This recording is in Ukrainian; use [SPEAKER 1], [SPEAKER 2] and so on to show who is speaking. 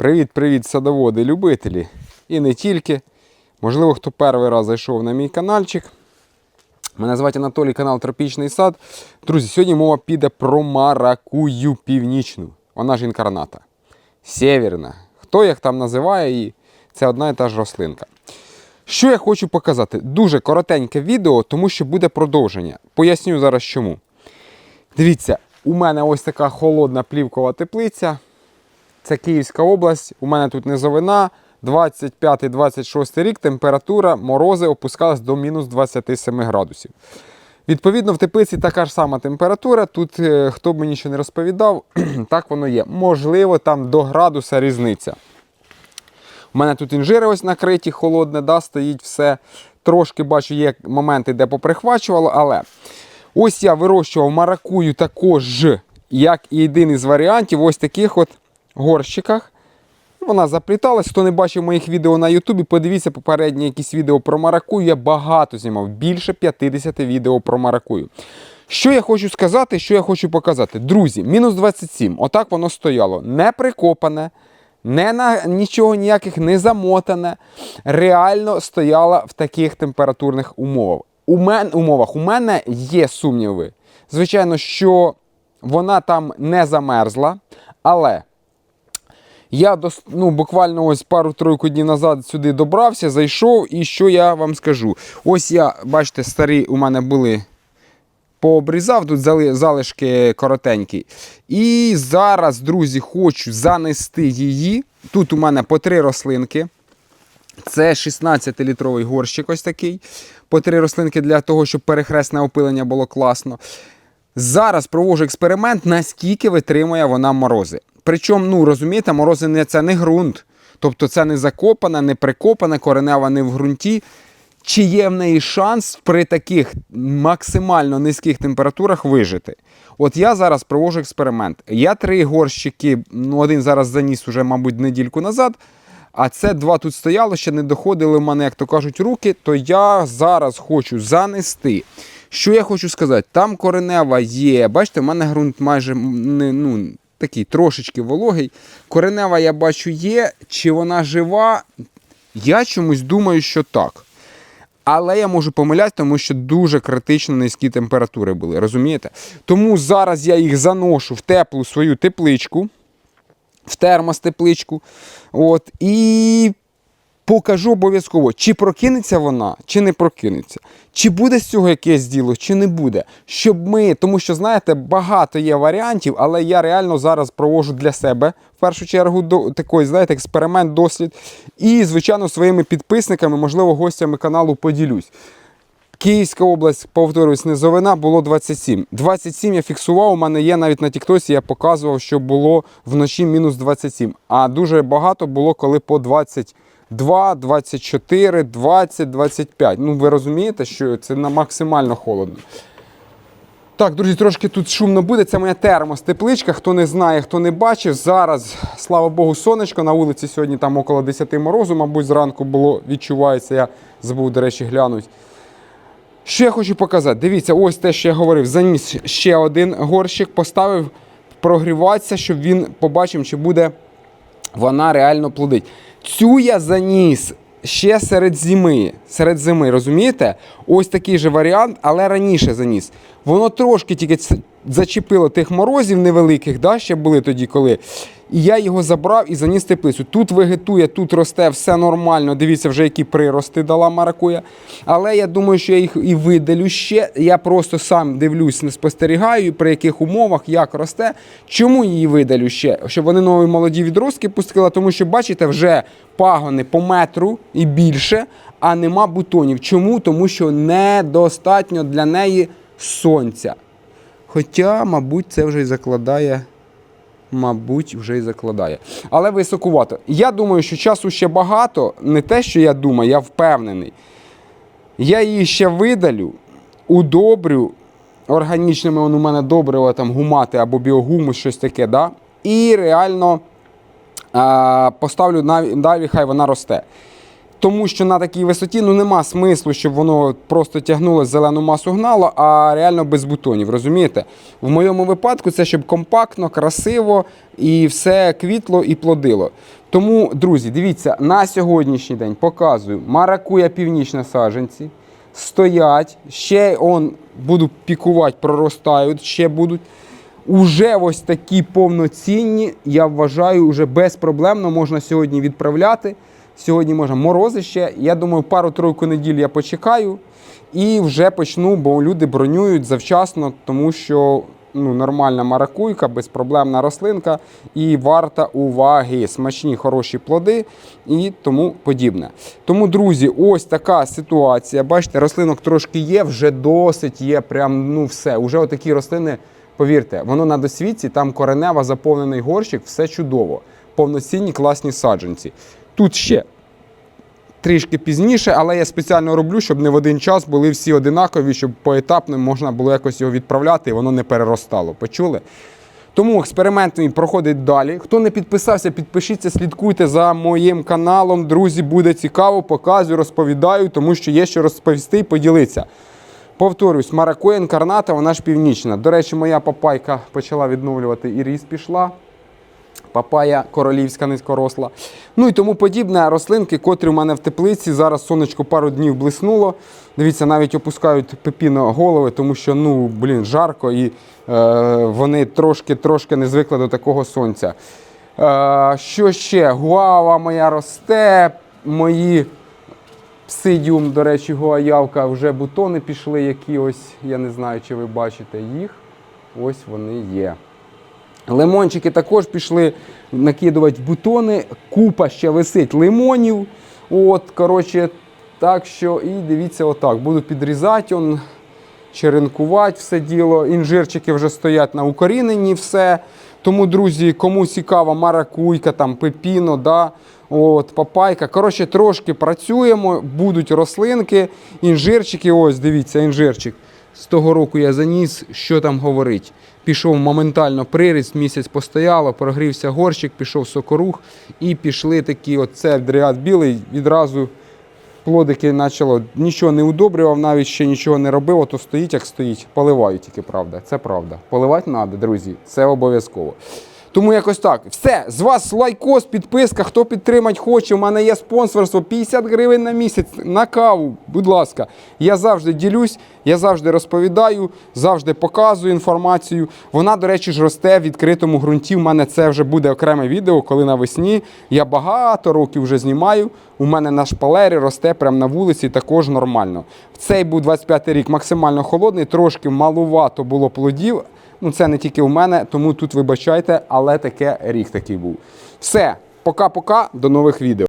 [SPEAKER 1] Привіт-привіт, садоводи, любителі. І не тільки. Можливо, хто перший раз зайшов на мій каналчик. Мене звати Анатолій, канал Тропічний сад. Друзі, сьогодні мова піде про маракую північну. Вона ж інкарната. Сєвєрна. Хто як там називає її, це одна і та ж рослинка. Що я хочу показати? Дуже коротеньке відео, тому що буде продовження. Поясню зараз чому. Дивіться, у мене ось така холодна плівкова теплиця. Це Київська область. У мене тут низовина. 25-26 рік температура морози опускалась до мінус 27 градусів. Відповідно, в теплиці така ж сама температура. Тут, е, хто б мені ще не розповідав, так воно є. Можливо, там до градуса різниця. У мене тут інжири ось накриті, холодне, да, стоїть все. Трошки бачу, є моменти, де поприхвачувало, але ось я вирощував маракую також, як і один із варіантів, ось таких от горщиках. Вона запліталась. Хто не бачив моїх відео на Ютубі, подивіться попередні якісь відео про маракую. Я багато знімав, більше 50 відео про маракую. Що я хочу сказати, що я хочу показати? Друзі, мінус 27. Отак воно стояло. Не прикопане, не на нічого ніяких не замотане. Реально стояла в таких температурних умовах. У мен, умовах. У мене є сумніви. Звичайно, що вона там не замерзла, але. Я ну, буквально ось пару-тройку днів назад сюди добрався, зайшов, і що я вам скажу? Ось я, бачите, старі у мене були. Пообрізав тут залишки коротенькі. І зараз, друзі, хочу занести її. Тут у мене по три рослинки. Це 16-літровий горщик ось такий. По три рослинки для того, щоб перехресне опилення було класно. Зараз провожу експеримент, наскільки витримує вона морози. Причому, ну розумієте, морози не, це не ґрунт. Тобто це не закопана, не прикопана, коренева не в ґрунті. Чи є в неї шанс при таких максимально низьких температурах вижити? От я зараз провожу експеримент. Я три горщики, ну один зараз заніс уже, мабуть, недільку назад. А це два тут стояло, ще не доходили в мене, як то кажуть, руки, то я зараз хочу занести. Що я хочу сказати? Там коренева є. Бачите, в мене ґрунт майже ну, такий трошечки вологий. Коренева, я бачу, є. Чи вона жива? Я чомусь думаю, що так. Але я можу помилятися, тому що дуже критично низькі температури були. Розумієте? Тому зараз я їх заношу в теплу свою тепличку, в термостепличку. От, і покажу обов'язково, чи прокинеться вона, чи не прокинеться. Чи буде з цього якесь діло, чи не буде. Щоб ми, тому що, знаєте, багато є варіантів, але я реально зараз провожу для себе в першу чергу до, такий, знаєте, експеримент, дослід. І, звичайно, своїми підписниками, можливо, гостями каналу поділюсь. Київська область, повторюсь, низовина було 27. 27 я фіксував, у мене є навіть на Тіктосі, я показував, що було вночі мінус 27. А дуже багато було коли по 22, 24, 20, 25. Ну, ви розумієте, що це максимально холодно. Так, друзі, трошки тут шумно буде. Це моя термостепличка. Хто не знає, хто не бачив. Зараз, слава Богу, сонечко. На вулиці сьогодні там около 10 морозу, мабуть, зранку було, відчувається. Я забув, до речі, глянути. Що я хочу показати? Дивіться, ось те, що я говорив. Заніс ще один горщик, поставив прогріватися, щоб він побачив, чи буде вона реально плодить. Цю я заніс ще серед зими. Серед зими, розумієте? Ось такий же варіант, але раніше заніс. Воно трошки тільки зачепило тих морозів невеликих, да, ще були тоді, коли. І я його забрав і заніс теплицю. Тут вегетує, тут росте все нормально. Дивіться, вже які прирости дала маракуя. Але я думаю, що я їх і видалю ще. Я просто сам дивлюсь, не спостерігаю, при яких умовах, як росте. Чому її видалю ще? Щоб вони нові молоді відростки пустили, тому що, бачите, вже пагони по метру і більше, а нема бутонів. Чому? Тому що недостатньо для неї сонця. Хоча, мабуть, це вже й закладає. Мабуть, вже і закладає. Але високувато. Я думаю, що часу ще багато. Не те, що я думаю, я впевнений. Я її ще видалю, удобрю органічними, он у мене добриво, там гумати або біогуму, щось таке, да? і реально а, поставлю далі, хай вона росте. Тому що на такій висоті ну нема смислу, щоб воно просто тягнуло зелену масу гнало, а реально без бутонів. Розумієте? В моєму випадку це щоб компактно, красиво і все квітло і плодило. Тому, друзі, дивіться, на сьогоднішній день показую маракуя північна саджанці. Стоять, ще он буду пікувати, проростають, ще будуть. Уже ось такі повноцінні, я вважаю, вже безпроблемно можна сьогодні відправляти. Сьогодні можна морози ще. Я думаю, пару-тройку неділь я почекаю і вже почну, бо люди бронюють завчасно, тому що ну, нормальна маракуйка, безпроблемна рослинка і варта уваги. Смачні, хороші плоди і тому подібне. Тому, друзі, ось така ситуація. Бачите, рослинок трошки є, вже досить є. Прям ну все. Уже отакі рослини. Повірте, воно на досвідці, там коренева, заповнений горщик, все чудово. Повноцінні класні саджанці. Тут ще трішки пізніше, але я спеціально роблю, щоб не в один час були всі одинакові, щоб поетапно можна було якось його відправляти і воно не переростало. Почули? Тому експеримент мій проходить далі. Хто не підписався, підпишіться, слідкуйте за моїм каналом. Друзі, буде цікаво, показую, розповідаю, тому що є що розповісти і поділитися. Повторюсь, маракуя інкарната, вона ж північна. До речі, моя папайка почала відновлювати і ріст пішла. Папая королівська низькоросла. Ну і тому подібне. Рослинки, котрі у мене в теплиці. Зараз сонечко пару днів блиснуло. Дивіться, навіть опускають пепіно голови, тому що ну, блін, жарко і е, вони трошки-трошки не звикли до такого сонця. Е, що ще? Гуава моя росте, мої Псидіум, до речі, гуаявка, вже бутони пішли, які ось, я не знаю, чи ви бачите їх. Ось вони є. Лимончики також пішли накидувати бутони. Купа ще висить лимонів. От, коротше, так що, і дивіться, отак. Буду підрізати, он, черенкувати все діло. Інжирчики вже стоять на укоріненні, все. Тому, друзі, кому цікава маракуйка, там, пепіно, да, от, папайка. Коротше, трошки працюємо, будуть рослинки, інжирчики. Ось, дивіться, інжирчик. З того року я заніс, що там говорить. Пішов моментально приріст, місяць постояло, прогрівся горщик, пішов сокорух і пішли такі, оце дріат білий, відразу плодики почало. Нічого не удобрював, навіть ще нічого не робив, то стоїть, як стоїть. Поливаю тільки, правда. Це правда. Поливати треба, друзі, це обов'язково. Тому якось так. Все, з вас лайкос, підписка. Хто підтримати хоче, у мене є спонсорство 50 гривень на місяць на каву. Будь ласка, я завжди ділюсь, я завжди розповідаю, завжди показую інформацію. Вона, до речі, ж росте в відкритому ґрунті. У мене це вже буде окреме відео, коли навесні я багато років вже знімаю. У мене на шпалері росте прямо на вулиці, також нормально. Цей був 25 рік максимально холодний, трошки малувато було плодів. Ну, це не тільки у мене, тому тут вибачайте, але таке рік такий був. Все, пока-пока, до нових відео.